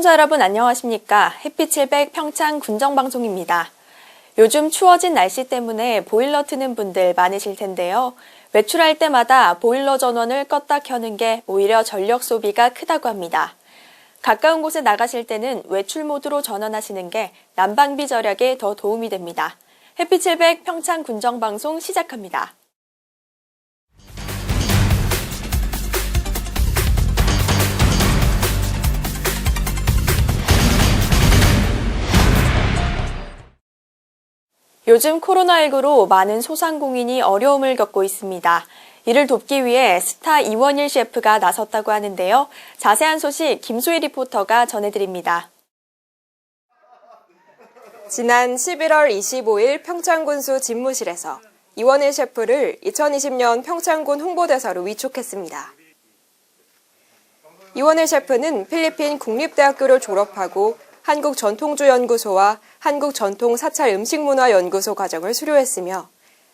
시청자 여러분 안녕하십니까. 햇빛 700 평창 군정방송입니다. 요즘 추워진 날씨 때문에 보일러 트는 분들 많으실 텐데요. 외출할 때마다 보일러 전원을 껐다 켜는 게 오히려 전력 소비가 크다고 합니다. 가까운 곳에 나가실 때는 외출 모드로 전원하시는 게 난방비 절약에 더 도움이 됩니다. 햇빛 700 평창 군정방송 시작합니다. 요즘 코로나19로 많은 소상공인이 어려움을 겪고 있습니다. 이를 돕기 위해 스타 이원일 셰프가 나섰다고 하는데요. 자세한 소식 김소희 리포터가 전해드립니다. 지난 11월 25일 평창군수 집무실에서 이원일 셰프를 2020년 평창군 홍보대사로 위촉했습니다. 이원일 셰프는 필리핀 국립대학교를 졸업하고 한국전통주연구소와 한국전통사찰음식문화연구소 과정을 수료했으며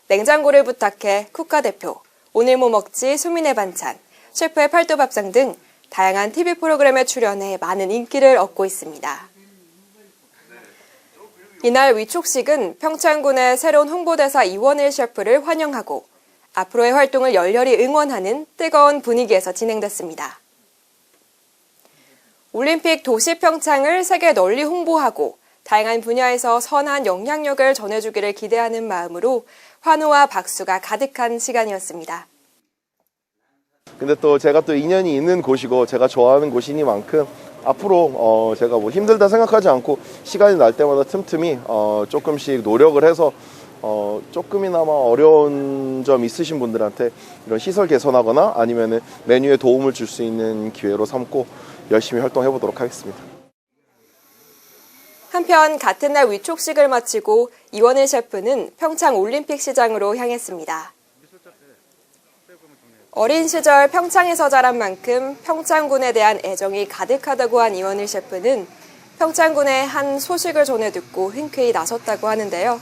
냉장고를 부탁해 국가대표, 오늘 뭐 먹지, 수민의 반찬, 셰프의 팔도밥상 등 다양한 TV 프로그램에 출연해 많은 인기를 얻고 있습니다. 이날 위촉식은 평창군의 새로운 홍보대사 이원일 셰프를 환영하고 앞으로의 활동을 열렬히 응원하는 뜨거운 분위기에서 진행됐습니다. 올림픽 도시 평창을 세계 널리 홍보하고 다양한 분야에서 선한 영향력을 전해주기를 기대하는 마음으로 환호와 박수가 가득한 시간이었습니다. 근데 또 제가 또 인연이 있는 곳이고 제가 좋아하는 곳이니만큼 앞으로 어 제가 뭐 힘들다 생각하지 않고 시간이 날 때마다 틈틈이 어 조금씩 노력을 해서 어 조금이나마 어려운 점 있으신 분들한테 이런 시설 개선하거나 아니면은 메뉴에 도움을 줄 수 있는 기회로 삼고 열심히 활동해 보도록 하겠습니다. 한편 같은 날 위촉식을 마치고 이원일 셰프는 평창 올림픽 시장으로 향했습니다. 어린 시절 평창에서 자란 만큼 평창군에 대한 애정이 가득하다고 한 이원일 셰프는 평창군의 한 소식을 전해 듣고 흔쾌히 나섰다고 하는데요.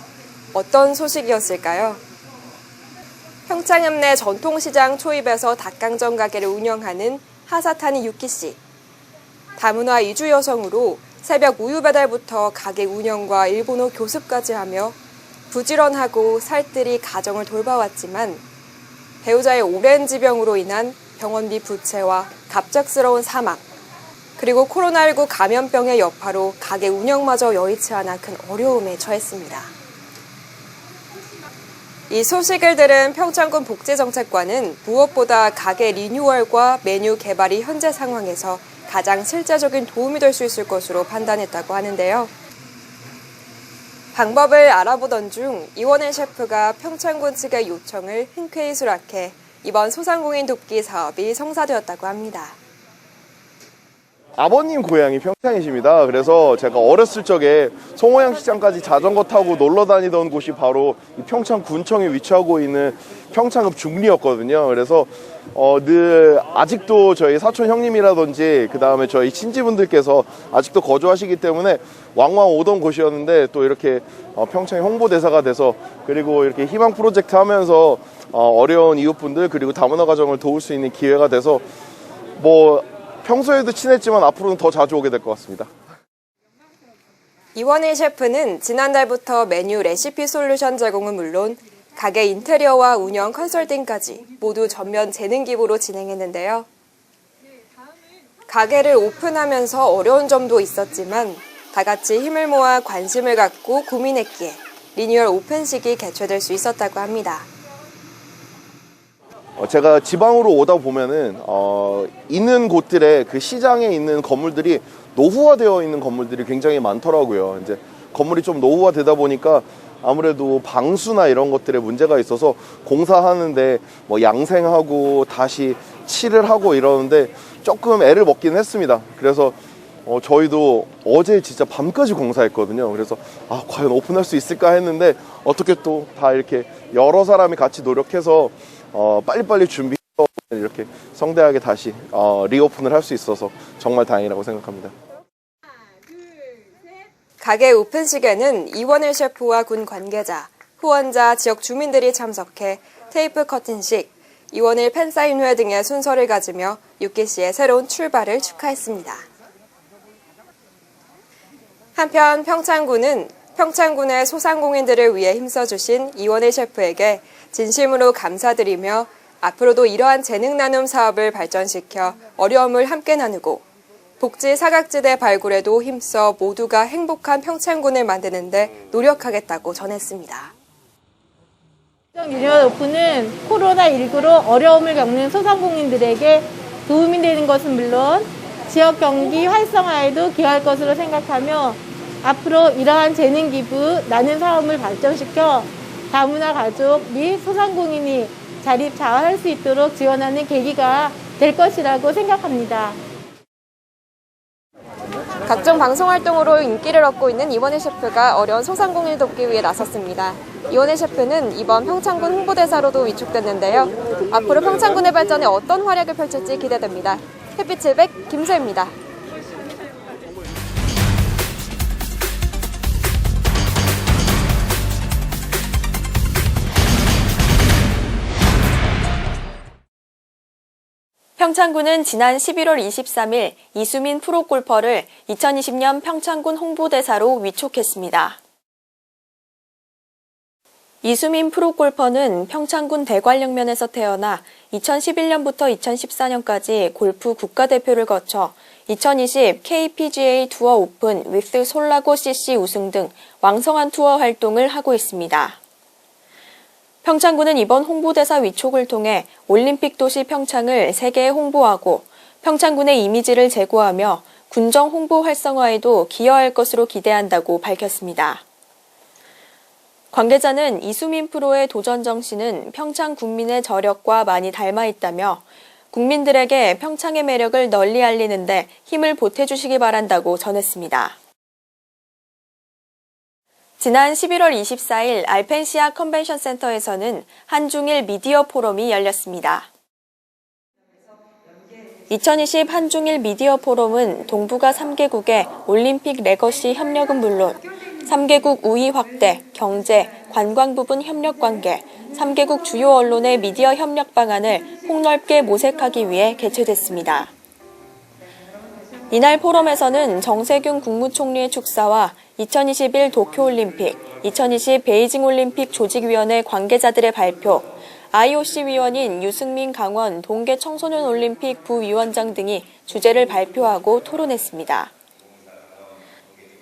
어떤 소식이었을까요? 평창읍 내 전통시장 초입에서 닭강정 가게를 운영하는 하사타니 유키 씨. 다문화 이주 여성으로 새벽 우유 배달부터 가게 운영과 일본어 교습까지 하며 부지런하고 살뜰히 가정을 돌봐왔지만 배우자의 오랜 지병으로 인한 병원비 부채와 갑작스러운 사망, 그리고 코로나19 감염병의 여파로 가게 운영마저 여의치 않아 큰 어려움에 처했습니다. 이 소식을 들은 평창군 복지정책관은 무엇보다 가게 리뉴얼과 메뉴 개발이 현재 상황에서 가장 실제적인 도움이 될 수 있을 것으로 판단했다고 하는데요. 방법을 알아보던 중 이원일 셰프가 평창군 측의 요청을 흔쾌히 수락해 이번 소상공인 돕기 사업이 성사되었다고 합니다. 아버님 고향이 평창이십니다. 그래서 제가 어렸을 적에 송호양 시장까지 자전거 타고 놀러 다니던 곳이 바로 이 평창 군청에 위치하고 있는 평창읍 중리였거든요. 그래서 어, 늘 아직도 저희 사촌 형님이라든지 그 다음에 저희 친지분들께서 아직도 거주하시기 때문에 왕왕 오던 곳이었는데 또 이렇게 어, 평창의 홍보대사가 돼서 그리고 이렇게 희망 프로젝트 하면서 어, 어려운 이웃분들 그리고 다문화 가정을 도울 수 있는 기회가 돼서 뭐 평소에도 친했지만 앞으로는 더 자주 오게 될 것 같습니다. 이원일 셰프는 지난달부터 메뉴 레시피 솔루션 제공은 물론 가게 인테리어와 운영 컨설팅까지 모두 전면 재능 기부로 진행했는데요. 가게를 오픈하면서 어려운 점도 있었지만 다 같이 힘을 모아 관심을 갖고 고민했기에 리뉴얼 오픈식이 개최될 수 있었다고 합니다. 어, 제가 지방으로 오다 보면은 어, 있는 곳들의 그 시장에 있는 건물들이 노후화되어 있는 건물들이 굉장히 많더라고요. 이제 건물이 좀 노후화되다 보니까 아무래도 방수나 이런 것들에 문제가 있어서 공사하는데 뭐 양생하고 다시 칠을 하고 이러는데 조금 애를 먹긴 했습니다. 그래서 어, 저희도 어제 진짜 밤까지 공사했거든요. 그래서 아, 과연 오픈할 수 있을까 했는데 어떻게 또 다 이렇게 여러 사람이 같이 노력해서 어, 빨리빨리 준비해서 이렇게 성대하게 다시 어, 리오픈을 할 수 있어서 정말 다행이라고 생각합니다. 가게 오픈식에는 이원일 셰프와 군 관계자, 후원자, 지역 주민들이 참석해 테이프 커튼식, 이원일 팬사인회 등의 순서를 가지며 유키 씨의 새로운 출발을 축하했습니다. 한편 평창군은 평창군의 소상공인들을 위해 힘써주신 이원일 셰프에게 진심으로 감사드리며 앞으로도 이러한 재능 나눔 사업을 발전시켜 어려움을 함께 나누고 복지 사각지대 발굴에도 힘써 모두가 행복한 평창군을 만드는데 노력하겠다고 전했습니다. 유니언 오픈은 코로나19로 어려움을 겪는 소상공인들에게 도움이 되는 것은 물론 지역 경기 활성화에도 기여할 것으로 생각하며 앞으로 이러한 재능 기부, 나눔 사업을 발전시켜 다문화 가족 및 소상공인이 자립 자활할 수 있도록 지원하는 계기가 될 것이라고 생각합니다. 각종 방송 활동으로 인기를 얻고 있는 이원일 셰프가 어려운 소상공인을 돕기 위해 나섰습니다. 이원일 셰프는 이번 평창군 홍보대사로도 위촉됐는데요. 앞으로 평창군의 발전에 어떤 활약을 펼칠지 기대됩니다. 햇빛 700 김소입니다. 평창군은 지난 11월 23일 이수민 프로골퍼를 2020년 평창군 홍보대사로 위촉했습니다. 이수민 프로골퍼는 평창군 대관령면에서 태어나 2011년부터 2014년까지 골프 국가대표를 거쳐 2020 KPGA 투어 오픈 위스 솔라고 CC 우승 등 왕성한 투어 활동을 하고 있습니다. 평창군은 이번 홍보대사 위촉을 통해 올림픽 도시 평창을 세계에 홍보하고 평창군의 이미지를 제고하며 군정 홍보 활성화에도 기여할 것으로 기대한다고 밝혔습니다. 관계자는 이수민 프로의 도전 정신은 평창 국민의 저력과 많이 닮아 있다며 국민들에게 평창의 매력을 널리 알리는데 힘을 보태주시기 바란다고 전했습니다. 지난 11월 24일 알펜시아 컨벤션 센터에서는 한중일 미디어 포럼이 열렸습니다. 2020 한중일 미디어 포럼은 동북아 3개국의 올림픽 레거시 협력은 물론 3개국 우위 확대, 경제, 관광 부분 협력 관계, 3개국 주요 언론의 미디어 협력 방안을 폭넓게 모색하기 위해 개최됐습니다. 이날 포럼에서는 정세균 국무총리의 축사와 2021 도쿄올림픽, 2020 베이징올림픽 조직위원회 관계자들의 발표, IOC 위원인 유승민 강원 동계 청소년 올림픽 부위원장 등이 주제를 발표하고 토론했습니다.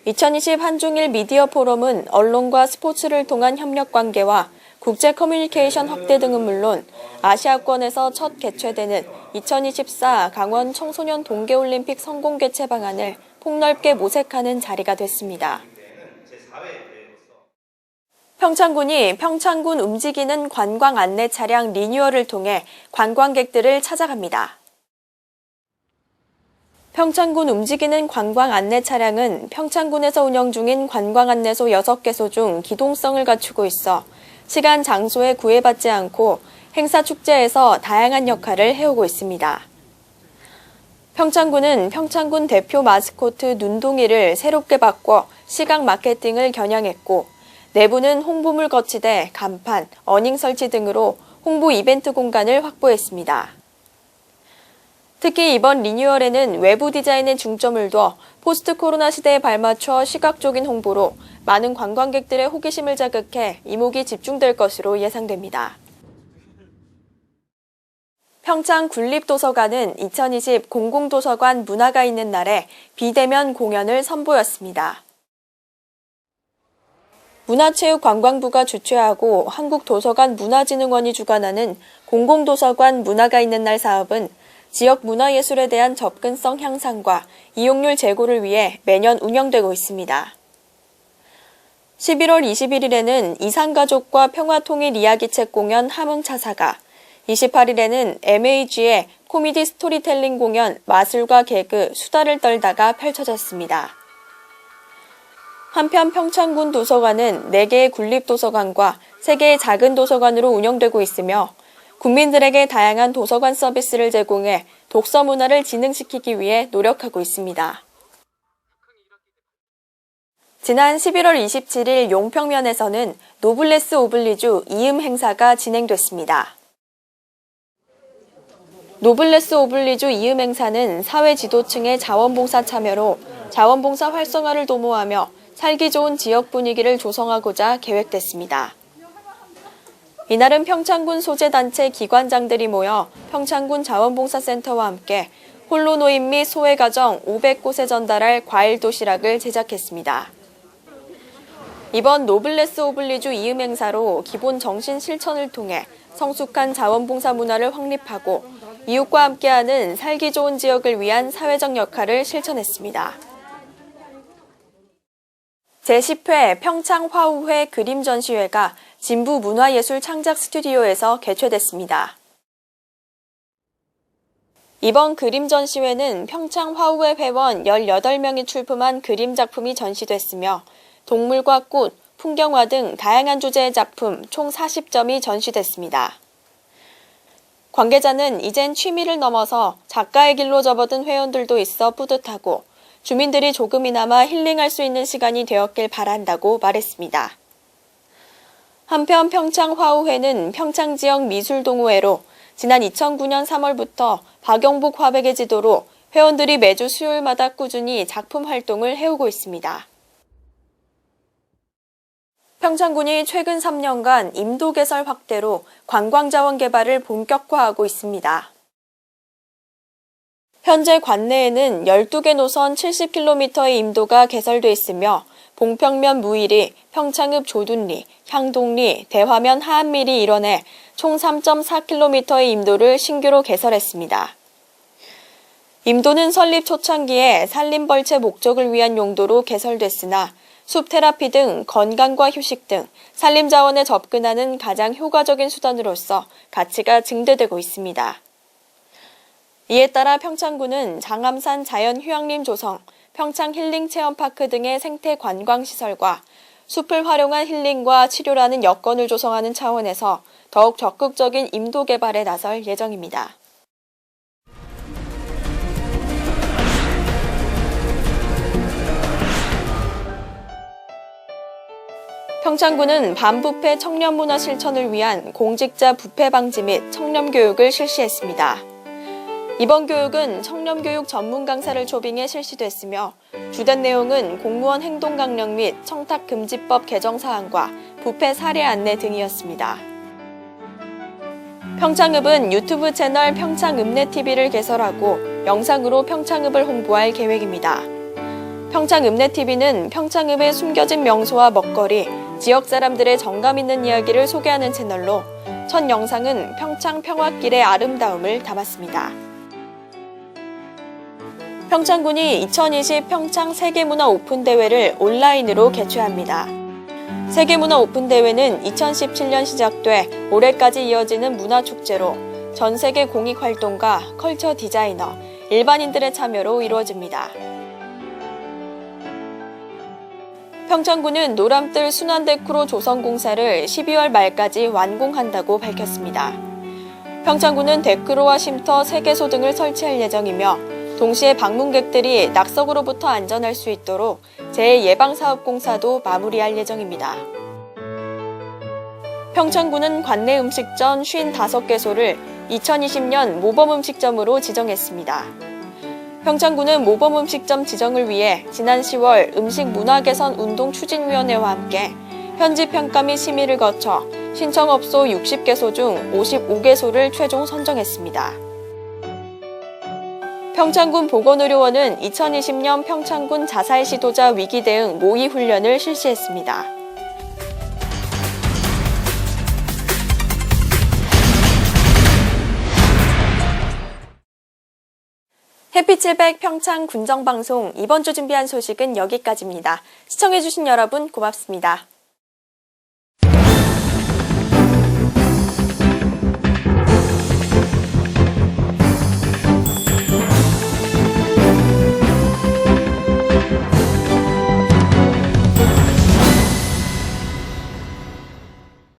2020 한중일 미디어 포럼은 언론과 스포츠를 통한 협력 관계와 국제 커뮤니케이션 확대 등은 물론 아시아권에서 첫 개최되는 2024 강원 청소년 동계올림픽 성공 개최 방안을 폭넓게 모색하는 자리가 됐습니다. 평창군이 평창군 움직이는 관광 안내 차량 리뉴얼을 통해 관광객들을 찾아갑니다. 평창군 움직이는 관광 안내 차량은 평창군에서 운영 중인 관광 안내소 6개소 중 기동성을 갖추고 있어 시간, 장소에 구애받지 않고 행사 축제에서 다양한 역할을 해오고 있습니다. 평창군은 평창군 대표 마스코트 눈동이를 새롭게 바꿔 시각 마케팅을 겨냥했고 내부는 홍보물 거치대, 간판, 어닝 설치 등으로 홍보 이벤트 공간을 확보했습니다. 특히 이번 리뉴얼에는 외부 디자인에 중점을 둬 포스트 코로나 시대에 발맞춰 시각적인 홍보로 많은 관광객들의 호기심을 자극해 이목이 집중될 것으로 예상됩니다. 평창 군립도서관은 2020 공공도서관 문화가 있는 날에 비대면 공연을 선보였습니다. 문화체육관광부가 주최하고 한국도서관 문화진흥원이 주관하는 공공도서관 문화가 있는 날 사업은 지역 문화예술에 대한 접근성 향상과 이용률 제고를 위해 매년 운영되고 있습니다. 11월 21일에는 이산가족과 평화통일 이야기책 공연 함흥차사가, 28일에는 MAG의 코미디 스토리텔링 공연 마술과 개그 수다를 떨다가 펼쳐졌습니다. 한편 평창군 도서관은 4개의 군립도서관과 3개의 작은 도서관으로 운영되고 있으며 국민들에게 다양한 도서관 서비스를 제공해 독서 문화를 진흥시키기 위해 노력하고 있습니다. 지난 11월 27일 용평면에서는 노블레스 오블리주 이음 행사가 진행됐습니다. 노블레스 오블리주 이음 행사는 사회 지도층의 자원봉사 참여로 자원봉사 활성화를 도모하며 살기 좋은 지역 분위기를 조성하고자 계획됐습니다. 이날은 평창군 소재단체 기관장들이 모여 평창군 자원봉사센터와 함께 홀로 노인 및 소외가정 500곳에 전달할 과일 도시락을 제작했습니다. 이번 노블레스 오블리주 이음 행사로 기본 정신 실천을 통해 성숙한 자원봉사 문화를 확립하고 이웃과 함께하는 살기 좋은 지역을 위한 사회적 역할을 실천했습니다. 제10회 평창 화우회 그림 전시회가 진부 문화예술 창작 스튜디오에서 개최됐습니다. 이번 그림 전시회는 평창 화우회 회원 18명이 출품한 그림 작품이 전시됐으며 동물과 꽃, 풍경화 등 다양한 주제의 작품 총 40점이 전시됐습니다. 관계자는 이젠 취미를 넘어서 작가의 길로 접어든 회원들도 있어 뿌듯하고 주민들이 조금이나마 힐링할 수 있는 시간이 되었길 바란다고 말했습니다. 한편 평창 화우회는 평창 지역 미술동호회로 지난 2009년 3월부터 박영복 화백의 지도로 회원들이 매주 수요일마다 꾸준히 작품 활동을 해오고 있습니다. 평창군이 최근 3년간 임도 개설 확대로 관광 자원 개발을 본격화하고 있습니다. 현재 관내에는 12개 노선 70km의 임도가 개설돼 있으며 봉평면 무일이, 평창읍 조둔리, 향동리, 대화면 하안밀이 일원에 총 3.4km의 임도를 신규로 개설했습니다. 임도는 설립 초창기에 산림벌채 목적을 위한 용도로 개설됐으나 숲 테라피 등 건강과 휴식 등 산림 자원에 접근하는 가장 효과적인 수단으로서 가치가 증대되고 있습니다. 이에 따라 평창군은 장암산 자연휴양림 조성, 평창 힐링 체험파크 등의 생태 관광 시설과 숲을 활용한 힐링과 치료라는 여건을 조성하는 차원에서 더욱 적극적인 임도 개발에 나설 예정입니다. 평창군은 반부패 청년 문화 실천을 위한 공직자 부패 방지 및 청렴 교육을 실시했습니다. 이번 교육은 청렴 교육 전문 강사를 초빙해 실시됐으며 주된 내용은 공무원 행동 강령 및 청탁 금지법 개정 사항과 부패 사례 안내 등이었습니다. 평창읍은 유튜브 채널 평창읍내TV를 개설하고 영상으로 평창읍을 홍보할 계획입니다. 평창읍내TV는 평창읍의 숨겨진 명소와 먹거리, 지역 사람들의 정감 있는 이야기를 소개하는 채널로 첫 영상은 평창 평화길의 아름다움을 담았습니다. 평창군이 2020 평창 세계문화 오픈 대회를 온라인으로 개최합니다. 세계문화 오픈 대회는 2017년 시작돼 올해까지 이어지는 문화축제로 전 세계 공익활동가, 컬처 디자이너, 일반인들의 참여로 이루어집니다. 평창군은 노람뜰 순환데크로 조성공사를 12월 말까지 완공한다고 밝혔습니다. 평창군은 데크로와 쉼터 3개소 등을 설치할 예정이며 동시에 방문객들이 낙석으로부터 안전할 수 있도록 재예방사업공사도 마무리할 예정입니다. 평창군은 관내 음식점 55개소를 2020년 모범 음식점으로 지정했습니다. 평창군은 모범 음식점 지정을 위해 지난 10월 음식문화개선 운동추진위원회와 함께 현지 평가 및 심의를 거쳐 신청업소 60개소 중 55개소를 최종 선정했습니다. 평창군 보건의료원은 2020년 평창군 자살 시도자 위기 대응 모의 훈련을 실시했습니다. 해피칠백 평창 군정방송 이번 주 준비한 소식은 여기까지입니다. 시청해주신 여러분 고맙습니다.